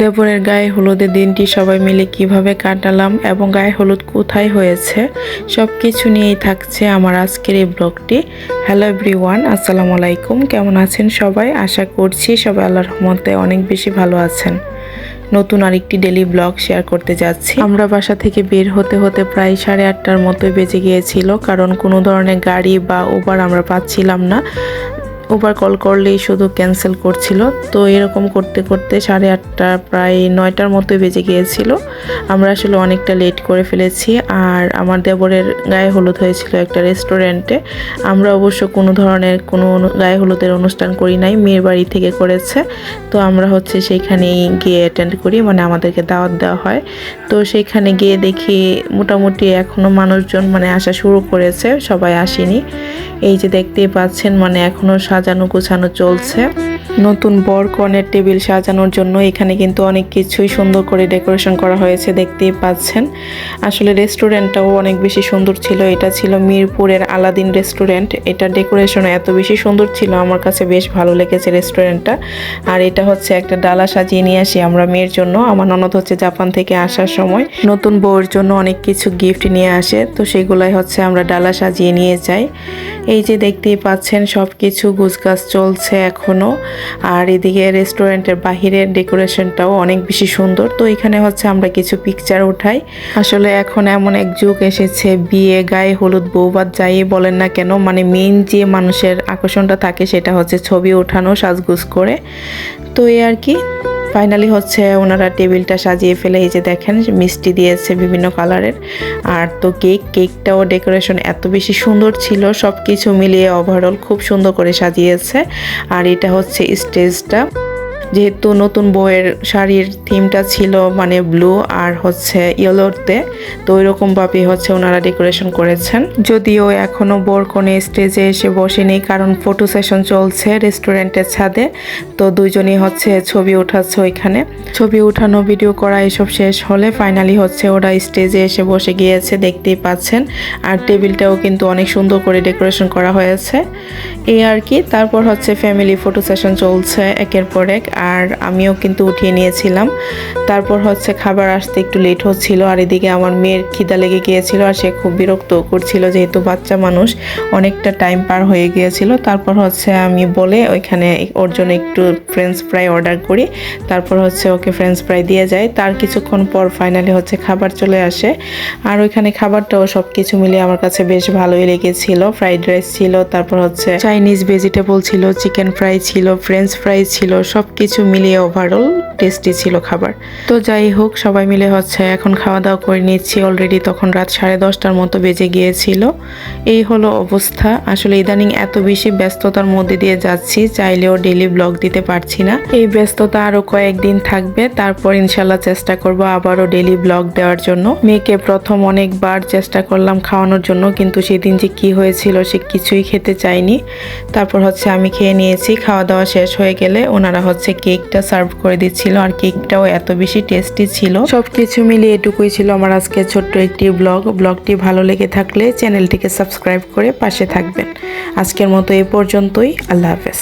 দেবরের গায়ে হলুদের দিনটি সবাই মিলে কীভাবে কাটালাম এবং গায়ে হলুদ কোথায় হয়েছে সব কিছু নিয়েই থাকছে আমার আজকের এই ব্লগটি। হ্যালো এভরিওয়ান, আসসালামু আলাইকুম। কেমন আছেন সবাই? আশা করছি সবাই আল্লাহর রহমতে অনেক বেশি ভালো আছেন। নতুন আরেকটি ডেলি ব্লগ শেয়ার করতে যাচ্ছি। আমরা বাসা থেকে বের হতে হতে প্রায় সাড়ে আটটার মতো বেজে গিয়েছিল, কারণ কোনো ধরনের গাড়ি বা ওবার আমরা পাচ্ছিলাম না। উবার কল করলেই শুধু ক্যান্সেল করছিল। তো এরকম করতে করতে সাড়ে আটটা, প্রায় নয়টার মতো বেজে গিয়েছিল। আমরা আসলে অনেকটা লেট করে ফেলেছি। আর আমার দেবরের গায়ে হলুদ হয়েছিল একটা রেস্টুরেন্টে আমরা অবশ্য কোনো ধরনের কোনো গায়ে হলুদের অনুষ্ঠান করি নাই, মেয়ের বাড়ি থেকে করেছে। তো আমরা হচ্ছে সেইখানেই গিয়ে অ্যাটেন্ড করি মানে আমাদেরকে দাওয়াত দেওয়া হয়। তো সেইখানে গিয়ে দেখি মোটামুটি এখনও মানুষজন মানে আসা শুরু করেছে, সবাই আসেনি। এই যে দেখতেই পাচ্ছেন মানে এখনও সাজানো গোছানো চলছে। নতুন বর কনের টেবিল সাজানোর জন্য এখানে কিন্তু অনেক কিছুই সুন্দর করে ডেকোরেশন করা হয়েছে দেখতেই পাচ্ছেন। আসলে রেস্টুরেন্টটাও অনেক বেশি সুন্দর ছিল। এটা ছিল মিরপুরের আলাদিন রেস্টুরেন্ট। এটা ডেকোরেশন এত বেশি সুন্দর ছিল, আমার কাছে বেশ ভালো লেগেছে রেস্টুরেন্টটা। আর এটা হচ্ছে একটা ডালা সাজিয়ে নিয়ে আসি আমরা মেয়ের জন্য। আমার ননদ হচ্ছে জাপান থেকে আসার সময়। নতুন বউয়ের জন্য অনেক কিছু গিফট নিয়ে আসে। তো সেগুলাই হচ্ছে আমরা ডালা সাজিয়ে নিয়ে যাই। এই যে দেখতেই পাচ্ছেন সব কিছু গুছগাছ চলছে এখনও। আর এদিকে রেস্টুরেন্টের বাহিরের ডেকোরেশনটাও অনেক বেশি সুন্দর। তো এখানে হচ্ছে আমরা কিছু পিকচার উঠাই। আসলে এখন এমন এক যুগ এসেছে, বিয়ে, গায়ে হলুদ, বৌবাদ, যাই বলেন না কেন মানে মেইন যে মানুষের আকর্ষণটা থাকে সেটা হচ্ছে ছবি ওঠানো, সাজগুজ করে। তো এই আর কি। ফাইনালি হচ্ছে ওনারা টেবিলটা সাজিয়ে ফেলে, এই যে দেখেন, মিষ্টি দিয়েছে বিভিন্ন কালারের। আর তো কেক, কেকটাও ডেকোরেশন এত বেশি সুন্দর ছিল সব কিছু মিলিয়ে ওভারঅল খুব সুন্দর করে সাজিয়েছে। আর এটা হচ্ছে স্টেজটা। যেহেতু নতুন বইয়ের শাড়ির থিমটা ছিল মানে ব্লু আর হচ্ছে ইয়েলোতে তো ওই রকমভাবে হচ্ছে ওনারা ডেকোরেশন করেছেন। যদিও এখনও বোর কোণে স্টেজে এসে বসেনি, কারণ ফটো সেশন চলছে রেস্টুরেন্টের ছাদে, তো দুইজনই হচ্ছে ছবি উঠাচ্ছে ওইখানে। ছবি উঠানো ভিডিও করা, এসব শেষ হলে ফাইনালি হচ্ছে ওরা স্টেজে এসে বসে গিয়েছে, দেখতেই পাচ্ছেন। আর টেবিলটাও কিন্তু অনেক সুন্দর করে ডেকোরেশন করা হয়েছে। এই আর কি, তারপর হচ্ছে ফ্যামিলি ফটো সেশন চলছে, একের পর এক। আর আমিও কিন্তু উঠিয়ে নিয়েছিলাম। তারপর হচ্ছে খাবার আসতে একটু লেট হচ্ছিল আর এদিকে আমার মেয়ের খিদা লেগে গিয়েছিল আর সে খুব বিরক্ত করছিল যেহেতু বাচ্চা মানুষ, অনেকটা টাইম পার হয়ে গিয়েছিল। তারপর হচ্ছে আমি বলে ওইখানে ওর জন্য একটু ফ্রেঞ্চ ফ্রাই অর্ডার করি। তারপর হচ্ছে ওকে ফ্রেঞ্চ ফ্রাই দিয়ে যায় তার কিছুক্ষণ পর ফাইনালি হচ্ছে খাবার চলে আসে। আর ওইখানে খাবারটাও সব কিছু মিলে আমার কাছে বেশ ভালোই লেগেছিল। ফ্রাইড রাইস ছিল, তারপর হচ্ছে চাইনিজ ভেজিটেবল ছিল চিকেন ফ্রাই ছিল ফ্রেঞ্চ ফ্রাই ছিল সব কিছু মিলিয়ে ওভারঅল টেস্টি ছিল খাবার। তো যাই হোক, সবাই মিলে হচ্ছে এখন খাওয়া দাওয়া করে নিচ্ছি। অলরেডি তখন রাত সাড়ে দশটার মতো বেজে গিয়েছিল। এই হলো অবস্থা। আসলে ইদানিং এত বেশি ব্যস্ততার মধ্যে দিয়ে যাচ্ছি, চাইলেও ডেলি ব্লগ দিতে পারছি না। এই ব্যস্ততা আরও কয়েকদিন থাকবে। তারপর ইনশাল্লাহ চেষ্টা করব আবারও ডেলি ব্লগ দেওয়ার জন্য। মেয়েকে প্রথম অনেকবার চেষ্টা করলাম খাওয়ানোর জন্য, কিন্তু সেদিন যে কি হয়েছিল সে কিছুই খেতে চায়নি। তারপর হচ্ছে আমি খেয়ে নিয়েছি। খাওয়া দাওয়া শেষ হয়ে গেলে ওনারা হচ্ছে কেকটা সার্ভ করে দিচ্ছিল আর কেকটাও এত বেশি টেস্টি ছিল। সব কিছু মিলিয়ে এটুকুই ছিল আমার আজকে ছোট্ট একটি ব্লগ। ব্লগটি ভালো লেগে থাকলে চ্যানেলটিকে সাবস্ক্রাইব করে পাশে থাকবেন। আজকের মতো এ পর্যন্তই। আল্লাহ হাফেজ।